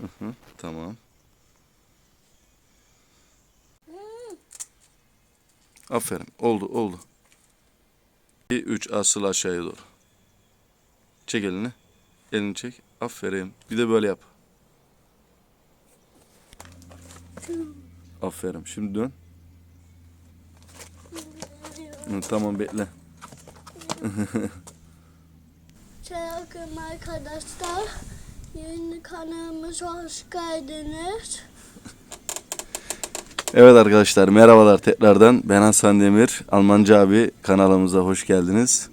Hı hı, tamam. Aferin. Oldu, oldu. 2, 3 asıl aşağıya doğru. Çek elini. Elini çek. Aferin. Bir de böyle yap. Aferin. Şimdi dön. Hı, tamam bekle. Selam arkadaşlar. Kanalımıza hoş geldiniz. Evet arkadaşlar merhabalar tekrardan. Ben Hasan Demir. Almanca abi kanalımıza hoş geldiniz.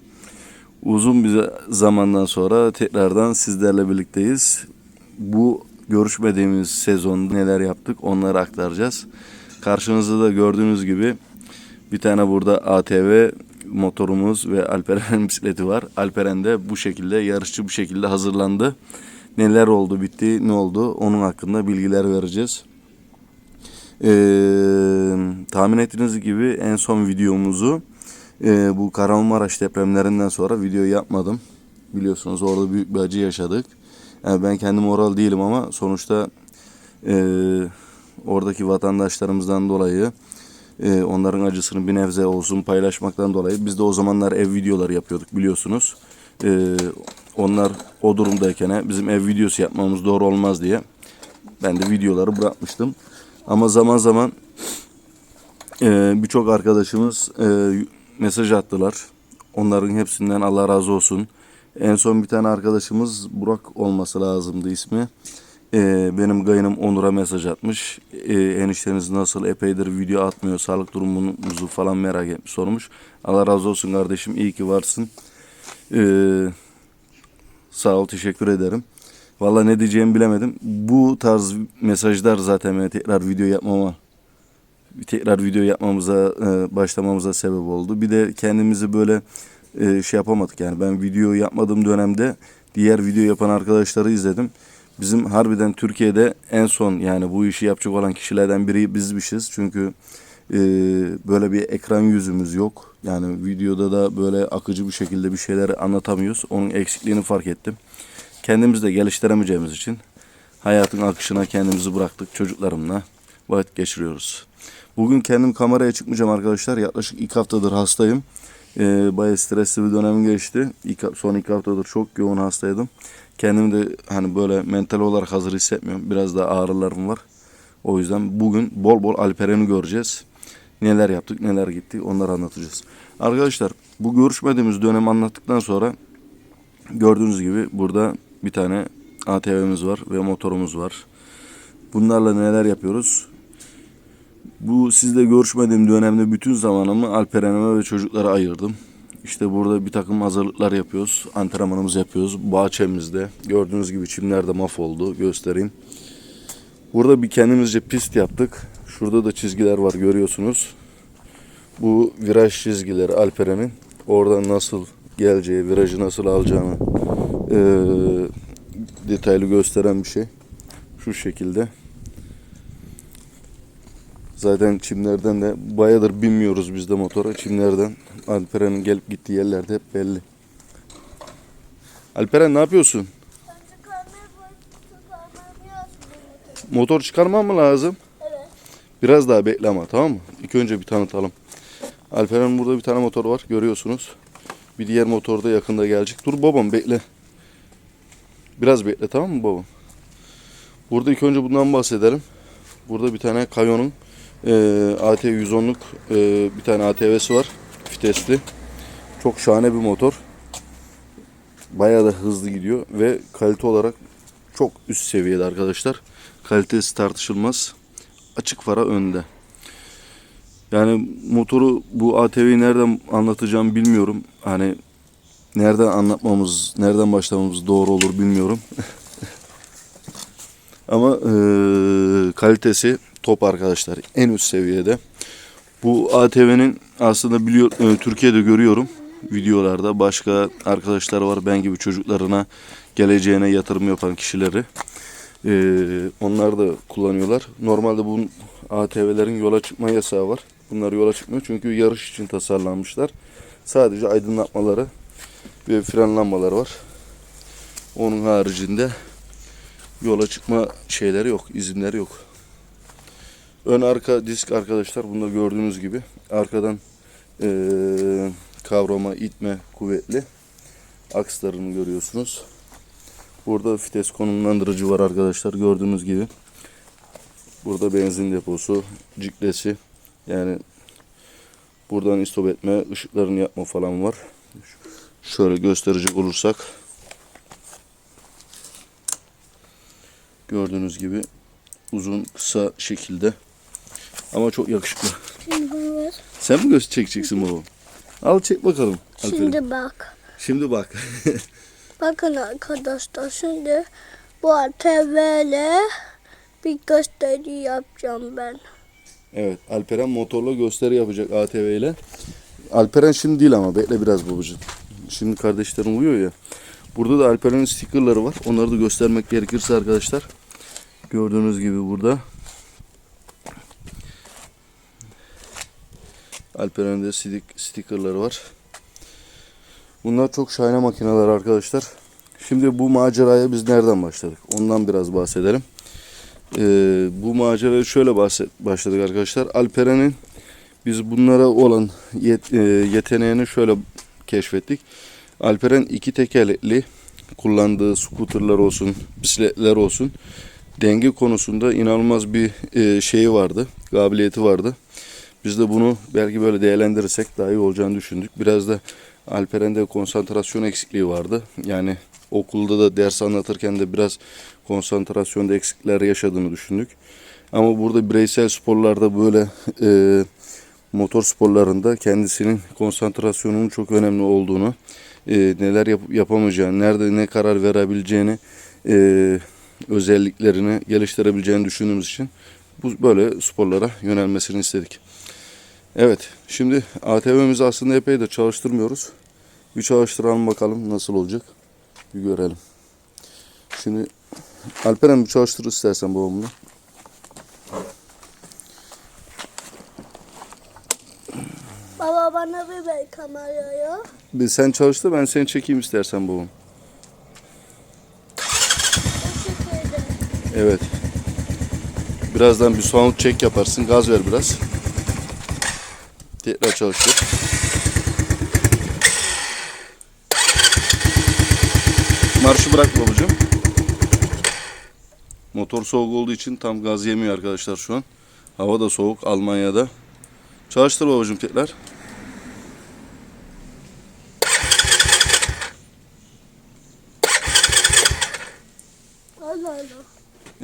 Uzun bir zamandan sonra tekrardan sizlerle birlikteyiz. Bu görüşmediğimiz sezon neler yaptık onları aktaracağız. Karşınızda da gördüğünüz gibi bir tane burada ATV motorumuz ve Alperen'in bisikleti var. Alperen de bu şekilde yarışçı bu şekilde hazırlandı. Neler oldu bitti ne oldu onun hakkında bilgiler vereceğiz. Ee, tahmin ettiğiniz gibi en son videomuzu e, bu Kahramanmaraş depremlerinden sonra video yapmadım. Biliyorsunuz orada büyük bir acı yaşadık. Yani ben kendim oral değilim ama sonuçta e, oradaki vatandaşlarımızdan dolayı e, onların acısını bir nebze olsun paylaşmaktan dolayı biz de o zamanlar ev videoları yapıyorduk biliyorsunuz. E, onlar o durumdayken bizim ev videosu yapmamız doğru olmaz diye ben de videoları bırakmıştım. Ama zaman zaman e, birçok arkadaşımız e, mesaj attılar. Onların hepsinden Allah razı olsun. En son bir tane arkadaşımız Burak olması lazımdı ismi. E, benim gayınım Onur'a mesaj atmış. E, enişteniz nasıl epeydir video atmıyor. Sağlık durumunuzu falan merak etmiş sormuş. Allah razı olsun kardeşim iyi ki varsın. E, sağ ol teşekkür ederim. Valla ne diyeceğimi bilemedim. Bu tarz mesajlar zaten beni tekrar video yapmama tekrar video yapmamıza e, başlamamıza sebep oldu. Bir de kendimizi böyle e, şey yapamadık yani ben video yapmadığım dönemde diğer video yapan arkadaşları izledim. Bizim harbiden Türkiye'de en son yani bu işi yapacak olan kişilerden biri bizmişiz. Çünkü e, böyle bir ekran yüzümüz yok. Yani videoda da böyle akıcı bir şekilde bir şeyleri anlatamıyoruz. Onun eksikliğini fark ettim. Kendimizi de geliştiremeyeceğimiz için hayatın akışına kendimizi bıraktık çocuklarımla vakit geçiriyoruz. Bugün kendim kameraya çıkmayacağım arkadaşlar. Yaklaşık iki haftadır hastayım. Ee, bayağı stresli bir dönem geçti. İki, son iki haftadır çok yoğun hastaydım. Kendimi de hani böyle mental olarak hazır hissetmiyorum. Biraz da ağrılarım var. O yüzden bugün bol bol Alperen'i göreceğiz. Neler yaptık, neler gitti onları anlatacağız. Arkadaşlar bu görüşmediğimiz dönemi anlattıktan sonra gördüğünüz gibi burada bir tane ATV'miz var ve motorumuz var. Bunlarla neler yapıyoruz? Bu sizle görüşmediğim dönemde bütün zamanımı Alperen'ime ve çocuklara ayırdım. İşte burada bir takım hazırlıklar yapıyoruz. Antrenmanımızı yapıyoruz. Bahçemizde. Gördüğünüz gibi çimler de mahvoldu. Göstereyim. Burada bir kendimizce pist yaptık. Şurada da çizgiler var görüyorsunuz. Bu viraj çizgileri Alperen'in. Oradan nasıl geleceği, virajı nasıl alacağını eee, detaylı gösteren bir şey. Şu şekilde. Zaten çimlerden de bayadır binmiyoruz biz de motora. Çimlerden Alperen'in gelip gittiği yerlerde hep belli. Alperen ne yapıyorsun? Motor çıkarmam mı lazım? Biraz daha bekle ama tamam mı? İlk önce bir tanıtalım. Alperen burada bir tane motor var görüyorsunuz. Bir diğer motor da yakında gelecek. Dur babam bekle. Biraz bekle tamam mı babam? Burada ilk önce bundan bahsedelim. Burada bir tane Kayon'un e, AT 110'luk e, bir tane ATV'si var. Vitesli. Çok şahane bir motor. Bayağı da hızlı gidiyor ve kalite olarak çok üst seviyede arkadaşlar. Kalitesi tartışılmaz. Açık fara önde. Yani motoru bu ATV'yi nereden anlatacağım bilmiyorum. Hani nereden anlatmamız, nereden başlamamız doğru olur bilmiyorum. Ama eee, kalitesi top arkadaşlar. En üst seviyede. Bu ATV'nin aslında biliyor, e, Türkiye'de görüyorum videolarda. Başka arkadaşlar var ben gibi çocuklarına geleceğine yatırım yapan kişileri. Eee, onlar da kullanıyorlar. Normalde bu ATV'lerin yola çıkma yasağı var. Bunlar yola çıkmıyor çünkü yarış için tasarlanmışlar. Sadece aydınlatmaları ve fren lambaları var. Onun haricinde yola çıkma şeyleri yok, izinleri yok. Ön arka disk arkadaşlar bunda gördüğünüz gibi arkadan eee, kavrama, itme kuvvetli akslarını görüyorsunuz. Burada vites konumlandırıcı var arkadaşlar gördüğünüz gibi. Burada benzin deposu, ciklesi yani buradan istop etme, ışıklarını yapma falan var. Şöyle gösterecek olursak gördüğünüz gibi uzun kısa şekilde ama çok yakışıklı. Sen mi göz çekeceksin baba? Al çek bakalım. Alper'im. Şimdi bak. Şimdi bak. Bakın arkadaşlar şimdi bu ATV'le bir gösteri yapacağım ben. evet Alperen motorla gösteri yapacak ATV ile. Alperen şimdi değil ama bekle biraz babacığım. Şimdi kardeşlerim uyuyor ya. Burada da Alperen'in stickerları var. Onları da göstermek gerekirse arkadaşlar. Gördüğünüz gibi burada. Alperen'in de stick, stickerları var. Bunlar çok şahane makineler arkadaşlar. Şimdi bu maceraya biz nereden başladık? Ondan biraz bahsedelim. Ee, bu maceraya şöyle başladık arkadaşlar. Alperen'in biz bunlara olan yet- e, yeteneğini şöyle keşfettik. Alperen iki tekerlekli kullandığı scooterlar olsun, bisikletler olsun denge konusunda inanılmaz bir e, şeyi vardı, kabiliyeti vardı. Biz de bunu belki böyle değerlendirirsek daha iyi olacağını düşündük. Biraz da Alperen'de konsantrasyon eksikliği vardı. Yani okulda da ders anlatırken de biraz konsantrasyonda eksikler yaşadığını düşündük. Ama burada bireysel sporlarda böyle e, motor sporlarında kendisinin konsantrasyonunun çok önemli olduğunu, e, neler yap- yapamayacağını, nerede ne karar verebileceğini, e, özelliklerini geliştirebileceğini düşündüğümüz için bu böyle sporlara yönelmesini istedik. Evet, şimdi ATV'mizi aslında epey de çalıştırmıyoruz. Bir çalıştıralım bakalım nasıl olacak. Bir görelim. Şimdi Alperen bir çalıştır istersen babamla. Baba bana bir ver kamerayı. Bir sen çalıştır ben seni çekeyim istersen babam. Evet. Birazdan bir sound check yaparsın. Gaz ver biraz. Tekrar çalıştır. Marşı bırak babacığım. Motor soğuk olduğu için tam gaz yemiyor arkadaşlar şu an. Hava da soğuk Almanya'da. Çalıştır babacığım tekrar.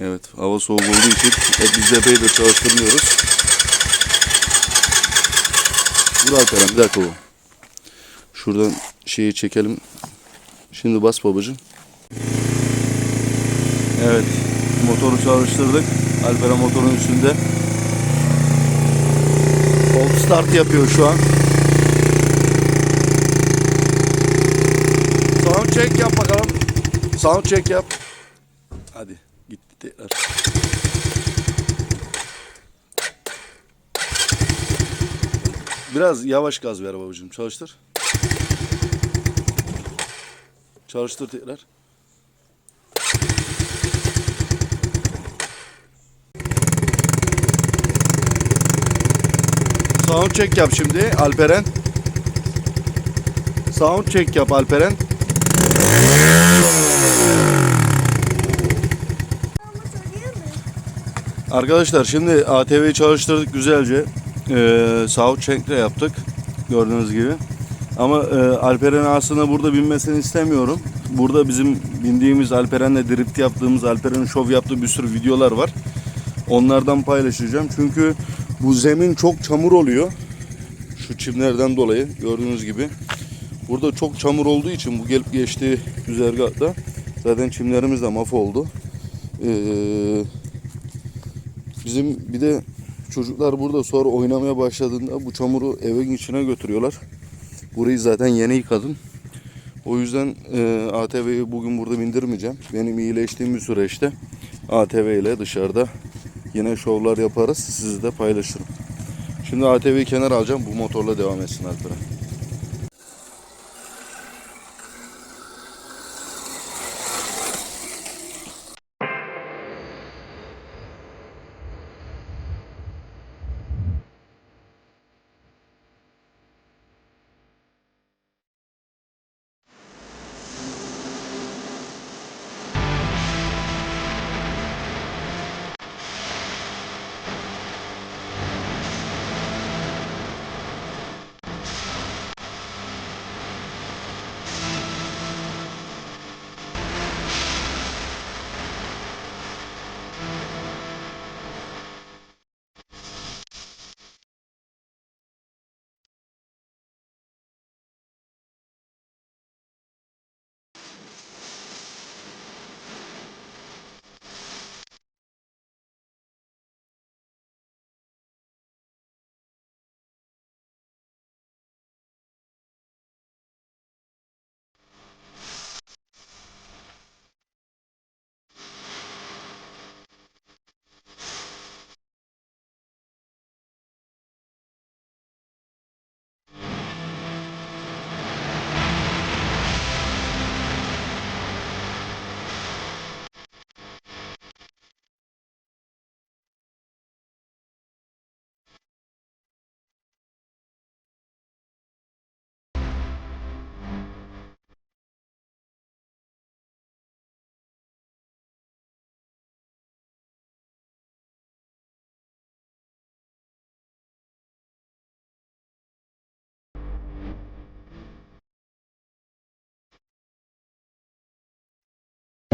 Evet hava soğuk olduğu için e, biz de epey de çalıştırmıyoruz. Dur Alperen bir dakika bu. Şuradan şeyi çekelim. Şimdi bas babacığım. Evet motoru çalıştırdık. Alperen motorun üstünde. Cold start yapıyor şu an. Sound check yap bakalım. Sound check yap. Hadi gitti tekrar. Biraz yavaş gaz ver babacığım. Çalıştır. Çalıştır tekrar. Sound check yap şimdi Alperen. Sound check yap Alperen. Arkadaşlar şimdi ATV'yi çalıştırdık güzelce. Ee, sound check de yaptık. Gördüğünüz gibi. Ama e, Alperen'in aslında burada binmesini istemiyorum. Burada bizim bindiğimiz Alperen'le drift yaptığımız, Alperen'in şov yaptığı bir sürü videolar var. Onlardan paylaşacağım. Çünkü bu zemin çok çamur oluyor. Şu çimlerden dolayı gördüğünüz gibi. Burada çok çamur olduğu için bu gelip geçtiği güzergahta zaten çimlerimiz de mahvoldu. Ee, Bizim bir de çocuklar burada sonra oynamaya başladığında bu çamuru evin içine götürüyorlar. Burayı zaten yeni yıkadım. O yüzden e, ATV'yi bugün burada bindirmeyeceğim. Benim iyileştiğim bir süreçte ATV ile dışarıda yine şovlar yaparız. Sizi de paylaşırım. Şimdi ATV'yi kenara alacağım. Bu motorla devam etsin Alperen.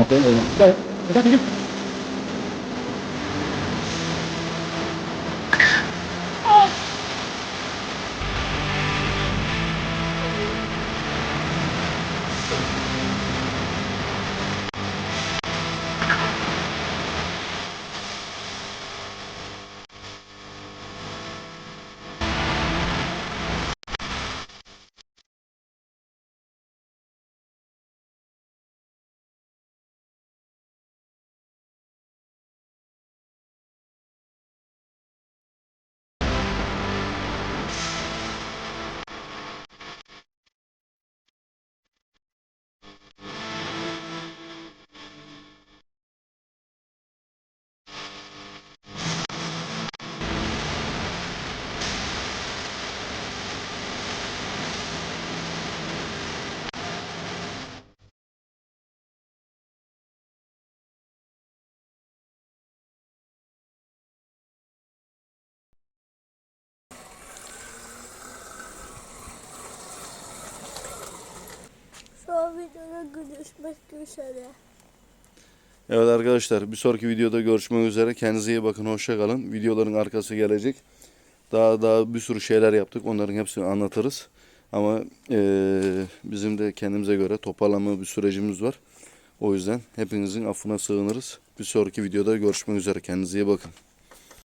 对对加油你加继续。Görüşmek üzere. Evet arkadaşlar bir sonraki videoda görüşmek üzere. Kendinize iyi bakın. Hoşça kalın. Videoların arkası gelecek. Daha daha bir sürü şeyler yaptık. Onların hepsini anlatırız. Ama eee, bizim de kendimize göre toparlanma bir sürecimiz var. O yüzden hepinizin affına sığınırız. Bir sonraki videoda görüşmek üzere. Kendinize iyi bakın.